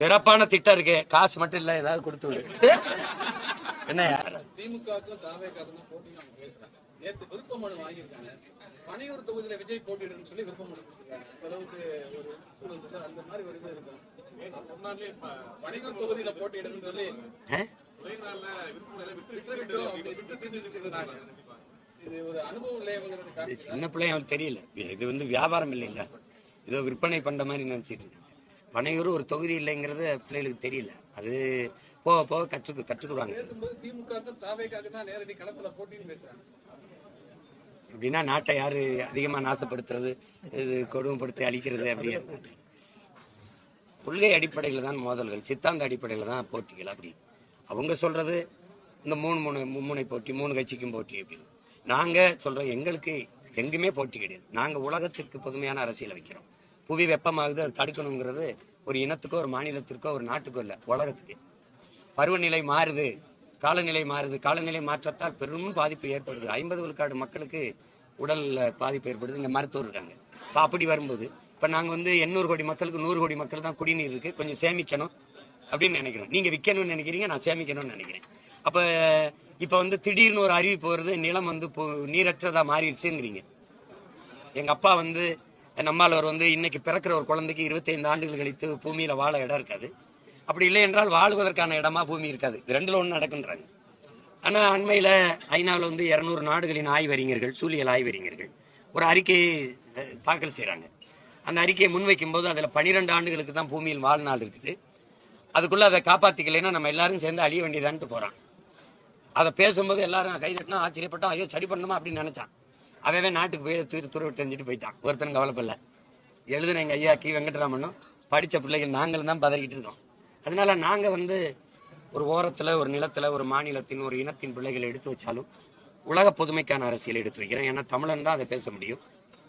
சிறப்பான திட்டம் இருக்கு. காசு மட்டும் இல்ல ஏதாவது கொடுத்து விடு. என்ன? பனையூர் தொகுதியில விஜய் போட்டியிடுன்னு சொல்லி விருப்ப மனு கொடுத்திருக்காங்க. அந்த அளவுக்கு ஒரு சூழல் இருக்கு. அந்த மாதிரி ஒரு இது இருக்கும். பனையூர் தொகுதியில சொல்லி இது சின்ன பிள்ளை அவன் தெரியல. இது வந்து வியாபாரம் இல்லைல்ல. இதோ விற்பனை பண்ற மாதிரி நினைச்சிட்டு இருக்காங்க பனையூர் ஒரு தொகுதி இல்லைங்கிறது பிள்ளைகளுக்கு தெரியல. அது போக போக கற்றுக்கு பேசுறாங்க. அப்படின்னா நாட்டை யாரு அதிகமா நாசப்படுத்துறது இது கொடுமைப்படுத்தி அழிக்கிறது அப்படியே கொள்கை அடிப்படையில் தான் மோதல்கள் சித்தாந்த அடிப்படையில் தான் போட்டிகள் அப்படி. அவங்க சொல்றது இந்த மூணு மூணு மும்முனை போட்டி மூணு கட்சிக்கும் போட்டி அப்படின்னு நாங்க சொல்றோம் எங்களுக்கு எங்குமே போட்டி கிடையாது. நாங்க உலகத்திற்கு பொதுமையான அரசியலை வைக்கிறோம். புவி வெப்பமாகுது அதை தடுக்கணுங்கிறது ஒரு இனத்துக்கோ ஒரு மாநிலத்திற்கோ ஒரு நாட்டுக்கோ இல்லை உலகத்துக்கு. பருவநிலை மாறுது காலநிலை மாறுது. காலநிலை மாற்றத்தால் பெரும் பாதிப்பு ஏற்படுது. ஐம்பது விழுக்காடு மக்களுக்கு உடல்ல பாதிப்பு ஏற்படுது. இந்த மருத்துவர் இருக்காங்க. இப்போ அப்படி வரும்போது இப்போ நாங்கள் வந்து எண்ணூறு கோடி மக்களுக்கு நூறு கோடி மக்கள் தான் குடிநீர் இருக்கு. கொஞ்சம் சேமிக்கணும் அப்படின்னு நினைக்கிறோம். நீங்கள் விற்கணும்னு நினைக்கிறீங்க நான் சேமிக்கணும்னு நினைக்கிறேன். அப்போ இப்போ வந்து திடீர்னு ஒரு அறிவிப்பு வருது நிலம் வந்து நீரற்றதாக மாறிடுச்சுங்கிறீங்க. எங்கள் அப்பா வந்து நம்மால் வந்து இன்னைக்கு பிறக்கிற ஒரு குழந்தைக்கு 25 ஆண்டுகள் கழித்து பூமியில் வாழ இடம் இருக்காது. அப்படி இல்லை என்றால் வாழ்வதற்கான இடமா பூமி இருக்காது. இது ரெண்டில் ஒன்று நடக்குன்றாங்க. ஆனால் அண்மையில் ஐநாவில் வந்து இரநூறு நாடுகளின் ஆய்வறிஞர்கள் சூழியல் ஆய்வறிஞர்கள் ஒரு அறிக்கையை தாக்கல் செய்கிறாங்க அந்த அறிக்கையை முன்வைக்கும் போது அதில் பனிரெண்டு ஆண்டுகளுக்கு தான் பூமியில் வாழ்நாள் இருக்குது. அதுக்குள்ளே அதை காப்பாற்றிக்கலைன்னா நம்ம எல்லாரும் சேர்ந்து அழிய வேண்டியதான்ட்டு போகிறான் அதை பேசும்போது எல்லாரும் கை தட்டினா ஆச்சரியப்பட்டோம் ஐயோ சரி பண்ணணுமா? அப்படின்னு நினச்சான். அவன் நாட்டுக்கு போய் துரு துருவி தெரிஞ்சுட்டு போயிட்டான். ஒருத்தன் கவலைப்படல. எழுதுன எங்கள் ஐயா கி. வெங்கட்ராமனும் படித்த பிள்ளைகள் நாங்களும் தான் பதறிக்கிட்டு இருக்கோம். அதனால நாங்கள் வந்து ஒரு ஓரத்தில் ஒரு நிலத்தில் ஒரு மாநிலத்தின் ஒரு இனத்தின் பிள்ளைகளை எடுத்து வச்சாலும் உலக பொதுமைக்கான அரசியலை எடுத்து வைக்கிறேன் ஏன்னா தமிழன் தான் அதை பேச முடியும்.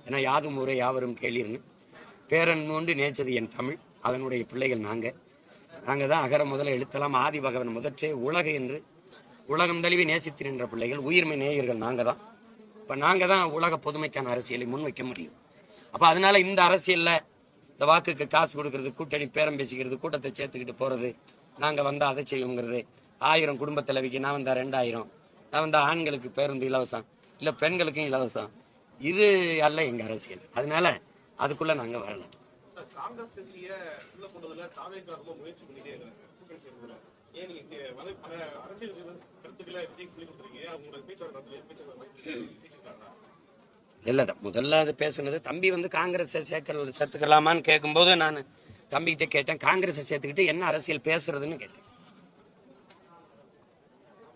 ஏன்னா யாதும் ஊரே யாவரும் கேளீர்னு. பேரன் மூண்டு நேச்சது என் தமிழ். அதனுடைய பிள்ளைகள் நாங்கள் நாங்கள் தான் அகர முதல எழுத்தலாம். ஆதி பகவன் முதற்றே உலக என்று. உலகம் தழுவி நேசித்து நின்ற பிள்ளைகள். உயிர்மை நேயர்கள் நாங்கள் தான். இப்போ நாங்கள் தான் உலக பொதுமைக்கான அரசியலை முன்வைக்க முடியும். அப்போ அதனால இந்த அரசியலில் இந்த வாக்குக்கு காசு கொடுக்கறது கூட்டணி பேரம் பேசிக்கிறது கூட்டத்தை சேர்த்துக்கிட்டு போகிறது நாங்கள் வந்தால் அதை செய்யுங்கிறது ஆயிரம் குடும்ப தலைவிக்கு நான் வந்தால் ரெண்டாயிரம் நான் வந்தால் ஆண்களுக்கு பேருந்து இலவசம் இல்லை பெண்களுக்கும் இலவசம். இது அல்ல எங்கள் அரசியல். அதனால அதுக்குள்ளே நாங்கள் வரல. காங்கிரஸ் கட்சியை உள்ள கொண்டதுல முயற்சி பண்ணிட்டே இருக்கிறாங்க இல்லை முதல்ல அது பேசுனது தம்பி வந்து காங்கிரஸை சேர்க்க சேர்த்துக்கலாமான்னு கேட்கும்போது நான் தம்பிகிட்ட கேட்டேன் காங்கிரஸை சேர்த்துக்கிட்டு என்ன அரசியல் பேசுறதுன்னு கேட்டேன்.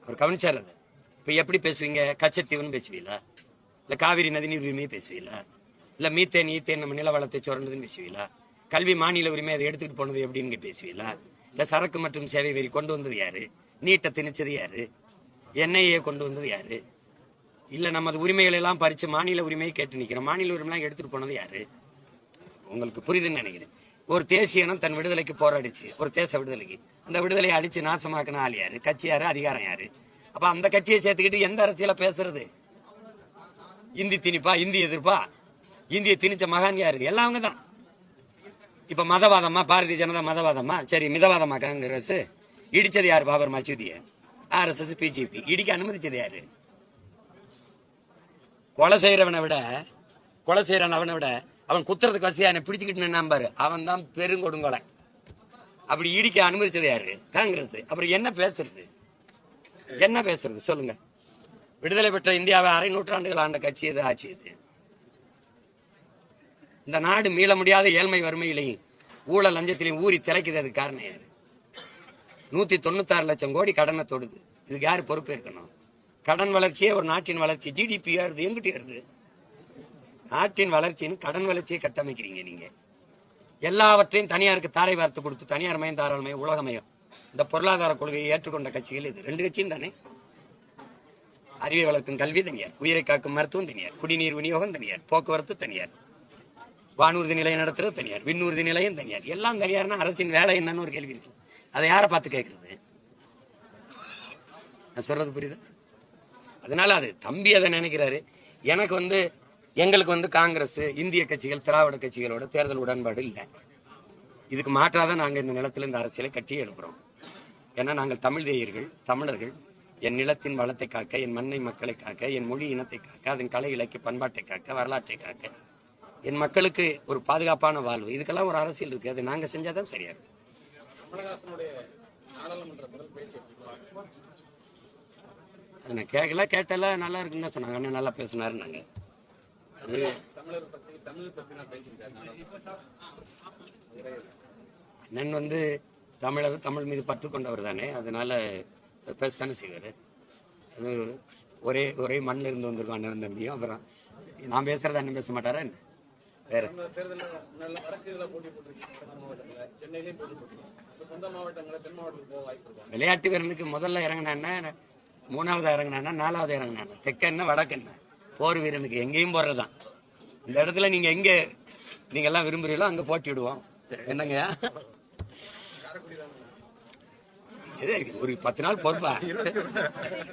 அவர் கவனிச்சார் அது. இப்போ எப்படி பேசுவீங்க? கச்சத்தீவுன்னு பேசுவீங்களா? இல்லை காவிரி நதி நீர் உரிமையை பேசுவீங்களா? இல்லை மீத்தேன் ஈத்தேன் நம்ம நில வளத்தை சுரண்டதுன்னு பேசுவீங்களா? கல்வி மாநில உரிமை அதை எடுத்துகிட்டு போனது எப்படின்னு பேசுவீங்களா? இல்லை சரக்கு மற்றும் சேவை வரி கொண்டு வந்தது யாரு? நீட்டை திணிச்சது யாரு? என்ஐஏ கொண்டு வந்தது யாரு? இல்ல நமது உரிமைகள் எல்லாம் பறிச்சு மாநில உரிமையை கேட்டு நிக்கிறோம். மாநில உரிமைலாம் எடுத்துட்டு போனது யாரு? உங்களுக்கு புரியுதுன்னு நினைக்கிறேன். ஒரு தேசிய இனம் தன் விடுதலைக்கு போராடிச்சு. ஒரு தேச விடுதலைக்கு. அந்த விடுதலையை அடிச்சு நாசமாக்கின ஆள் யாரு? கட்சி யாரு? அதிகாரம் யாரு? அப்ப அந்த கட்சியை சேர்த்துக்கிட்டு எந்த அரசியல பேசுறது? இந்தி திணிப்பா? இந்தி எதிர்ப்பா? இந்திய திணிச்ச மகான் யாரு? எல்லாம் அவங்க தான். இப்ப மதவாதமா பாரதிய ஜனதா மதவாதமா சரி மிதவாதமா காங்கிரஸ் இடிச்சது யாரு? பாபர் மசூதியை. ஆர்எஸ்எஸ் பிஜேபி இடிக்க அனுமதிச்சது யாரு? கொலை செய்யறவனை விட கொலை செய்யறவன் அவனை விட அவன் குத்துறதுக்கு வசதியா என்னை பிடிச்சுக்கிட்டு நம்பாரு? அவன் தான் பெருங்கொடுங்கொலை. அப்படி இடிக்க அனுமதிச்சது யாரு? காங்கிரஸ். அப்புறம் என்ன பேசுறது? என்ன பேசுறது? சொல்லுங்க. விடுதலை பெற்ற இந்தியாவை அரை நூற்றாண்டுகள் ஆண்ட கட்சி எது ஆட்சி இது இந்த நாடு மீள முடியாத ஏழ்மை வறுமையிலையும் ஊழல் லஞ்சத்திலையும் ஊறி திளைக்குது அதுக்கு காரணம் யாரு? நூத்தி தொண்ணூத்தாறு லட்சம் கோடி கடனை தொடுது. இதுக்கு யாரு பொறுப்பேற்கணும் கடன் வளர்ச்சியே ஒரு நாட்டின் வளர்ச்சி. ஜிடிபியா இருக்குது எங்கிட்டே இருக்குது நாட்டின் வளர்ச்சின்னு கடன் வளர்ச்சியை கட்டமைக்கிறீங்க நீங்க. எல்லாவற்றையும் தனியாருக்கு தாரை வார்த்து கொடுத்து தனியார் மயம் தாராளமயம் உலகமயம் இந்த பொருளாதார கொள்கையை ஏற்றுக்கொண்ட கட்சிகள் இது. ரெண்டு கட்சியும் தானே? அறிவை வளர்க்கும் கல்வி தனியார் உயிரை காக்கும் மருத்துவம் தனியார் குடிநீர் விநியோகம் தனியார் போக்குவரத்து தனியார் வானூர்தி நிலையம் நடத்துறது தனியார் விண்ணூர்தி நிலையம் தனியார். எல்லாம் தனியார்னா அரசின் வேலை என்னன்னு ஒரு கேள்வி இருக்கு. அதை யாரை பார்த்து கேட்கறது நான் சொல்றது புரியுதா? அதனால அது தம்பி அதை நினைக்கிறாரு. எனக்கு வந்து எங்களுக்கு வந்து காங்கிரஸ் இந்திய கட்சிகள் திராவிட கட்சிகளோட தேர்தல் உடன்பாடு இல்லை. இதுக்கு மாற்றாதான் நாங்கள் இந்த நிலத்தில் இந்த அரசியலை கட்டி எழுப்புறோம். ஏன்னா நாங்கள் தமிழ் தேயர்கள் தமிழர்கள். என் நிலத்தின் வளத்தை காக்க என் மண்ணை மக்களை காக்க என் மொழி இனத்தை காக்க அதன் கலை இலக்கிய பண்பாட்டை காக்க வரலாற்றை காக்க. என் மக்களுக்கு ஒரு பாதுகாப்பான வாழ்வு. இதுக்கெல்லாம் ஒரு அரசியல் இருக்கு. அது நாங்க செஞ்சாதான் சரியா இருக்கும் கமலஹாசனுடைய நாடாளுமன்ற முதல் பேச்சு எப்படி இருக்கு? அது நான் கேட்கல கேட்டல நல்லா இருக்குன்னு தான் சொன்னாங்க. அண்ணன் நல்லா பேசினாருன்னாங்க. அது. அண்ணன் வந்து தமிழர் தமிழ் மீது பற்று கொண்டவர் தானே. அதனால பேசத்தானே செய்வார். அது ஒரே ஒரே மண்ணில் இருந்து வந்திருக்கோம் அண்ணன் தம்பியும். அப்புறம் நான் பேசுறது அண்ணன் பேச மாட்டாரா என்ன? வேற. விளையாட்டு வீரனுக்கு முதல்ல இறங்கினான்னா மூணாவது இறங்கினானா நாலாவது இறங்கினானா தெற்கென்ன வடக்கென்ன போர் வீரனுக்கு எங்கேயும் போறதுதான். இந்த இடத்துல நீங்க எங்க நீங்க எல்லாம் விரும்புறீங்களோ அங்க போட்டிடுவோம் என்னங்க? காரைக்குடி தான் இது ஒரு பத்து நாள் பொறுப்பா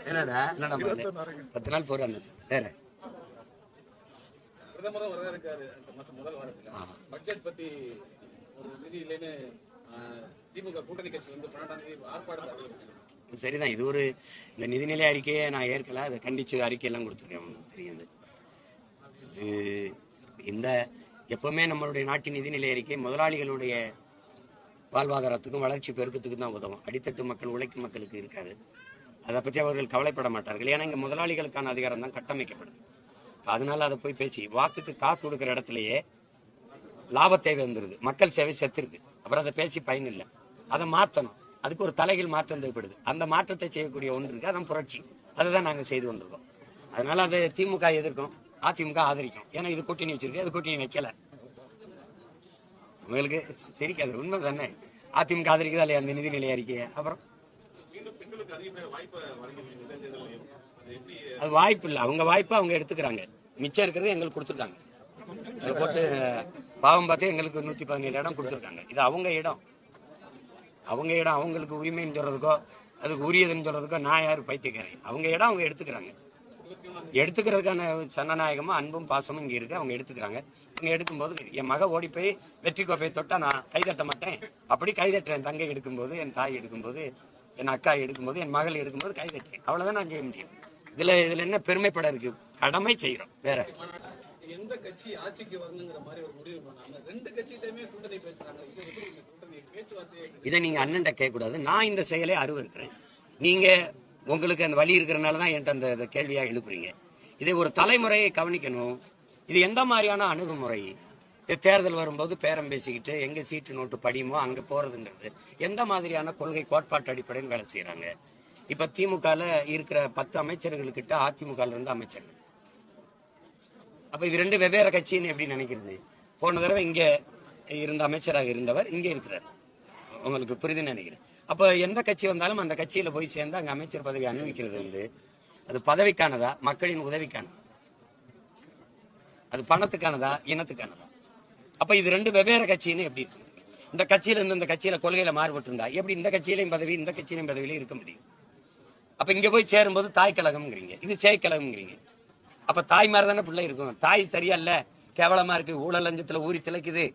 என்னடா? பத்து நாள் போற வேற. பிரதமரும் வர இருக்காரு. அடுத்த மாசம் முதல் வாரத்தில் பட்ஜெட் பத்தி ஒரு நிதி இல்லைன்னு ஆஹ், திமுக கூட்டணி கட்சி வந்து பன்னெண்டாம் தேதி அறிவிச்சிருக்காங்க. சரிதான் இது ஒரு இந்த நிதிநிலை அறிக்கையை நான் ஏற்கல அதை கண்டிச்சு அறிக்கையெல்லாம் கொடுத்துருக்கேன் உங்களுக்கு தெரியுது. இது இந்த எப்பவுமே நம்மளுடைய நாட்டின் நிதிநிலை அறிக்கை முதலாளிகளுடைய வாழ்வாதாரத்துக்கும் வளர்ச்சி பெருக்கத்துக்கும் தான் உதவும். அடித்தட்டு மக்கள் உழைக்கும் மக்களுக்கு இருக்காது. அதை பற்றி அவர்கள் கவலைப்பட மாட்டார்கள். ஏன்னா இங்க முதலாளிகளுக்கான அதிகாரம் தான் கட்டமைக்கப்படுது. அதனால அதை போய் பேசி வாக்குக்கு காசு கொடுக்குற இடத்துலயே லாப தேவை வந்துருது. மக்கள் சேவை செத்துருது. அப்புறம் அதை பேசி பயன் இல்லை. அதை மாற்றணும் அதுக்கு ஒரு தலைகள் மாற்றம் தேவைப்படுது. அந்த மாற்றத்தை செய்யக்கூடிய ஒன்று இருக்கு. அதான் புரட்சி. அதை தான் நாங்கள் செய்து கொண்டிருக்கோம் அதனால அதை திமுக எதிர்க்கும் அதிமுக ஆதரிக்கும். ஏன்னா இது கூட்டணி வச்சிருக்கு. அது கூட்டணி வைக்கல. உங்களுக்கு சிரிக்காது. உண்மை தானே? அதிமுக ஆதரிக்குதா இல்லையா அந்த நிதிநிலை அறிக்கையை? அப்புறம்? அது வாய்ப்பு இல்லை. அவங்க வாய்ப்பை அவங்க எடுத்துக்கிறாங்க. மிச்சம் இருக்கிறது எங்களுக்கு கொடுத்துருக்காங்க. போட்டு பாவம் பார்த்து எங்களுக்கு நூற்றி பதினேழு இடம் கொடுத்துருக்காங்க. இது அவங்க இடம். அவங்க இடம் அவங்களுக்கு உரிமைன்னு சொல்றதுக்கோ அதுக்கு உரியதுன்னு சொல்றதுக்கோ நான் யார் பைத்தியக்காரன் அவங்க இடம் அவங்க எடுத்துக்கிறாங்க. எடுத்துக்கிறதுக்கான சனநாயகமும் அன்பும் பாசமும் இங்கே இருக்கு. அவங்க எடுத்துக்கிறாங்க. இங்க எடுக்கும்போது என் மக ஓடி போய் வெற்றி கோப்பையை தொட்டா நான் கைதட்ட மாட்டேன். அப்படி கைதட்டுறேன் என் தங்கை எடுக்கும்போது என் தாய் எடுக்கும்போது என் அக்கா எடுக்கும்போது என் மகள் எடுக்கும்போது கைதட்டேன் அவ்வளவுதான் நான் செய்ய முடியும். இதுல இதுல என்ன பெருமைப்பட இருக்கு? கடமை செய்யறோம். வேற. எந்த கட்சி ஆட்சிக்கு வரணுங்கிற மாதிரி ஒரு முடிவு பண்ணாங்க. ரெண்டு கட்சிகிட்டயுமே கூட்டணி பேசுறாங்க. இதை நீங்க அண்ணன்ட்ட கேட்கக்கூடாது. நான் இந்த செயலை அருவருக்கிறேன். நீங்க உங்களுக்கு அந்த வழி இருக்கிறனால தான் என்கிட்ட அந்த கேள்வியாக எழுப்புறீங்க. இதை ஒரு தலைமுறையை கவனிக்கணும். இது எந்த மாதிரியான அணுகுமுறை? தேர்தல் வரும்போது பேரம் பேசிக்கிட்டு எங்க சீட்டு நோட்டு படியுமோ அங்க போறதுங்கிறது. எந்த மாதிரியான கொள்கை கோட்பாட்டு அடிப்படையில் வேலை செய்யறாங்க இப்ப திமுகல இருக்கிற பத்து அமைச்சர்களுக்கிட்ட அதிமுகல இருந்து அமைச்சர்கள். அப்ப இது ரெண்டு வெவ்வேறு கட்சின்னு எப்படி நினைக்கிறது? போன தடவை இங்க இருந்த அமைச்சராக இருந்தவர் இங்கே இருக்கிறார். உங்களுக்கு புரிதுன்னு நினைக்கிறேன். அப்போ எந்த கட்சி வந்தாலும் அந்த கட்சியில் போய் சேர்ந்து அங்கே அமைச்சர் பதவி அனுபவிக்கிறது வந்து அது பதவிக்கானதா? மக்களின் உதவிக்கானதா? அது பணத்துக்கானதா? இனத்துக்கானதா? அப்ப இது ரெண்டு வெவ்வேறு கட்சின்னு எப்படி இந்த கட்சியில இருந்து இந்த கட்சியில கொள்கையில மாறுபட்டு இருந்தா எப்படி இந்த கட்சியிலையும் பதவி இந்த கட்சியிலையும் பதவியிலையும் இருக்க முடியும்? அப்ப இங்க போய் சேரும்போது தாய் கழகம்ங்கிறீங்க. இது சேய் கழகம்ங்கிறீங்க. அப்ப தாய் மாதிரி தானே பிள்ளை இருக்கும். தாய் சரியா இல்ல. கேவலமா இருக்கு. ஊழல் லஞ்சத்துல ஊறி திளைக்குது.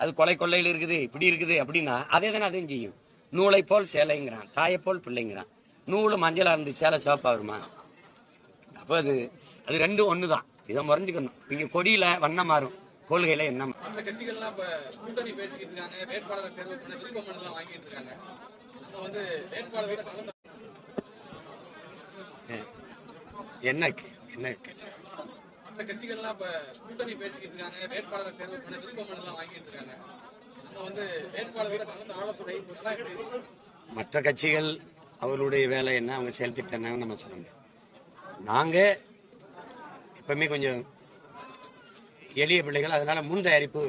அது கொலை கொள்ளையில இருக்குது இப்படி இருக்குது அப்படின்னா அதே தானே அதையும் செய்யும். நூலை போல் சேலைங்கிறான் தாயை போல் பிள்ளைங்கிறான். நூலு மஞ்சளா இருந்து சேலை சிவப்பா வருமா? அப்ப அது அது ரெண்டும் ஒண்ணுதான். இதை முறைஞ்சுக்கணும். இங்க கொடியில வண்ணம் மாறும். கொள்கையில என்ன என்ன என்ன மற்ற அந்த கட்சிகள்லாம் இப்ப கூட்டணி பேசிக்கிட்டு இருக்காங்க வேட்பாளரை தேர்வு பண்ண விருப்ப மனு எல்லாம் வாங்கிட்டு இருக்காங்க. நம்ம வந்து வேட்பாளரோட கலந்து ஆலோசனை மற்ற கட்சிகள் அவர்களுடைய வேலை என்ன அவங்க செயல்திட்டம் நம்ம சொல்ல முடியும் நாங்க எப்பவுமே கொஞ்சம் எளிய பிள்ளைகள் அதனால முன் தயாரிப்பு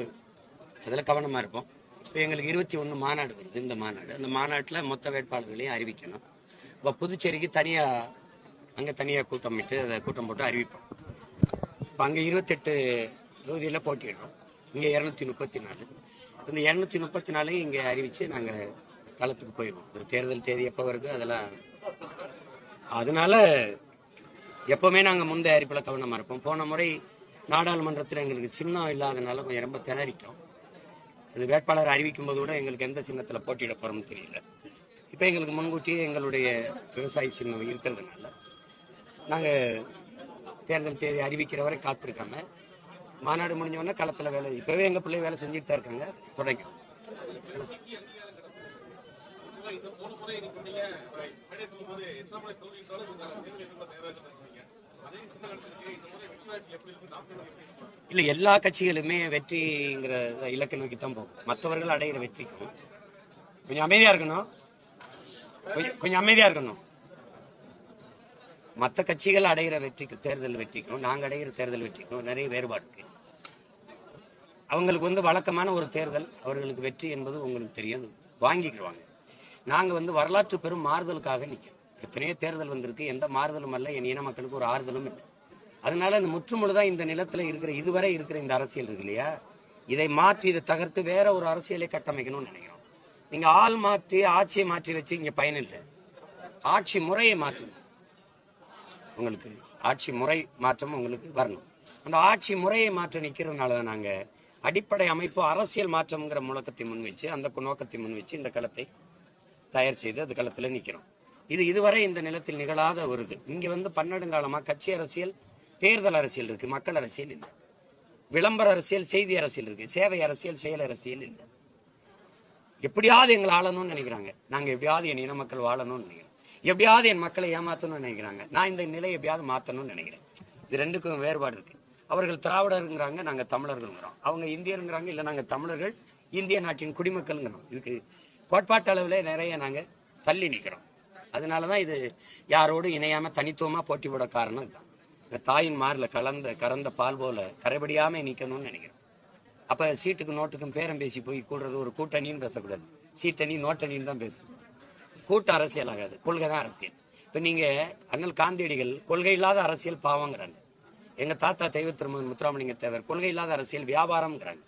அதில் கவனமாக இருப்போம். இப்போ எங்களுக்கு இருபத்தி ஒன்று மாநாடு வருது இந்த மாநாடு. அந்த மாநாட்டில் மொத்த வேட்பாளர்களையும் அறிவிக்கணும். இப்போ புதுச்சேரிக்கு தனியாக அங்கே தனியாக கூட்டமிட்டு அதை கூட்டம் போட்டு அறிவிப்போம். இப்போ அங்கே இருபத்தெட்டு தொகுதியில் போட்டியிடுறோம். இங்கே இரநூத்தி முப்பத்தி நாலு. இந்த இரநூத்தி முப்பத்தி நாலையும் இங்கே அறிவித்து நாங்கள் களத்துக்கு போயிடுவோம். இந்த தேர்தல் தேதி எப்போ வருது அதெல்லாம். அதனால எப்போவுமே நாங்கள் முந்தைய அறிப்பில் கவனமாக இருப்போம். போன முறை நாடாளுமன்றத்தில் எங்களுக்கு சின்னம் இல்லாதனால கொஞ்சம் ரொம்ப திணறிட்டோம். அது வேட்பாளர் அறிவிக்கும் போது கூட எங்களுக்கு எந்த சின்னத்தில் போட்டியிட போகிறோம்னு தெரியல. இப்போ எங்களுக்கு முன்கூட்டியே எங்களுடைய விவசாய சின்னம் இருக்கிறதுனால நாங்கள் தேர்தல் தேதி அறிவிக்கிற வரை காத்திருக்காங்க மாநாடு முடிஞ்சோடனே களத்தில் வேலை இப்போவே எங்கள் பிள்ளை வேலை செஞ்சுட்டு தான் இருக்காங்க. தொடங்கும் இல்லை எல்லா கட்சிகளுமே வெற்றிங்கிற இலக்கை நோக்கி தான் போகும். மற்றவர்கள் அடைகிற வெற்றிக்கும் கொஞ்சம் அமைதியா இருக்கணும். கொஞ்சம் கொஞ்சம் அமைதியா இருக்கணும். மற்ற கட்சிகள் அடைகிற வெற்றிக்கு தேர்தல் வெற்றிக்கும் நாங்கள் அடைகிற தேர்தல் வெற்றிக்கும் நிறைய வேறுபாடு இருக்கு. அவங்களுக்கு வந்து வழக்கமான ஒரு தேர்தல் அவர்களுக்கு வெற்றி என்பது உங்களுக்கு தெரியும் வாங்கிக்கிடுவாங்க நாங்கள் வந்து வரலாற்று பெரும் மாறுதலுக்காக நிற்கிறோம் எத்தனையோ தேர்தல் வந்திருக்கு. எந்த மாறுதலும் அல்ல. என் இன மக்களுக்கு ஒரு ஆறுதலும் இல்லை. அதனால இந்த முற்றுமுழுதான் இந்த நிலத்தில் இருக்கிற இதுவரை இருக்கிற இந்த அரசியல் இருக்கு இல்லையா? இதை மாற்றி இதை தகர்த்து வேற ஒரு அரசியலை கட்டமைக்கணும்னு நினைக்கிறோம். நீங்க ஆள் மாற்றி ஆட்சியை மாற்றி வச்சு இங்க பயனில்லை. ஆட்சி முறையை மாற்றணும் உங்களுக்கு ஆட்சி முறை மாற்றம் உங்களுக்கு வரணும். அந்த ஆட்சி முறையை மாற்ற நிற்கிறதுனால தான் நாங்கள் அடிப்படை அமைப்பு அரசியல் மாற்றம்ங்கிற முழக்கத்தை முன்வச்சு அந்த நோக்கத்தை முன்வச்சு இந்த களத்தை தயார் செய்து அது களத்தில் நிற்கிறோம் இது இதுவரை இந்த நிலத்தில் நிகழாத ஒரு இது. இங்கே வந்து பன்னெடுங்காலமாக கட்சி அரசியல் தேர்தல் அரசியல் இருக்கு மக்கள் அரசியல் இல்லை. விளம்பர அரசியல் செய்தி அரசியல் இருக்கு சேவை அரசியல் செயல் அரசியல் இல்லை. எப்படியாவது எங்களை ஆளணும்னு நினைக்கிறாங்க. நாங்கள் எப்படியாவது என் இன மக்கள் வாழணும்னு நினைக்கிறோம். எப்படியாவது என் மக்களை ஏமாத்தணும்னு நினைக்கிறாங்க. நான் இந்த நிலையை எப்படியாவது மாற்றணும்னு நினைக்கிறேன். இது ரெண்டுக்கும் வேறுபாடு இருக்கு. அவர்கள் திராவிடருங்கிறாங்க நாங்கள் தமிழர்கள்ங்கிறோம். அவங்க இந்தியருங்கிறாங்க இல்லை நாங்கள் தமிழர்கள் இந்திய நாட்டின் குடிமக்கள்ங்கிறோம். இதுக்கு கோட்பாட்டு அளவில் நிறைய நாங்கள் தள்ளி நிற்கிறோம் அதனால தான் இது யாரோடு இணையாமல் தனித்துவமாக போட்டி போட காரணம் இதுதான். இந்த தாயின் மாரில் கலந்த கறந்த பால் போல கரைபடியாமல் நிற்கணும்னு நினைக்கிறோம். அப்போ சீட்டுக்கு நோட்டுக்கும் பேரம் பேசி போய் கூடுறது ஒரு கூட்டணின்னு பேசக்கூடாது. சீட்டணி நோட்டணின்னு தான் பேசணும் கூட்ட அரசியல் ஆகாது. கொள்கை தான் அரசியல். இப்ப நீங்க அண்ணல் காந்தியடிகள் கொள்கை இல்லாத அரசியல் பாவங்கிறாங்க. எங்க தாத்தா தெய்வ திருமன் முத்துராமலிங்க தேவர் கொள்கை இல்லாத அரசியல் வியாபாரம்ங்கிறாங்க.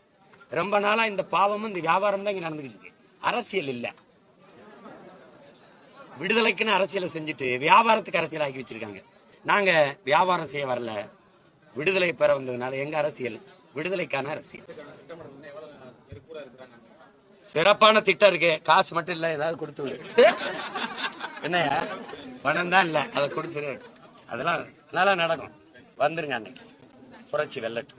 ரொம்ப நாளா இந்த பாவமும் இந்த வியாபாரம் தான் இங்க நடந்துகிட்டு இருக்கு. அரசியல் இல்ல. விடுதலைக்குன்னு அரசியலை செஞ்சுட்டு வியாபாரத்துக்கு அரசியல் ஆக்கி வச்சிருக்காங்க. நாங்க வியாபாரம் செய்ய வரல. விடுதலை பெற வந்ததுனால எங்க அரசியல்? விடுதலைக்கான அரசியல். சிறப்பான திட்டம் இருக்கு. காசு மட்டும் இல்ல ஏதாவது கொடுத்து விடு. என்னையா பணம் தான் இல்ல. அதை கொடுத்துரு. அதெல்லாம் நல்லா நடக்கும். வந்துருங்க அன்னைக்கு. புரட்சி வெள்ளட்டு.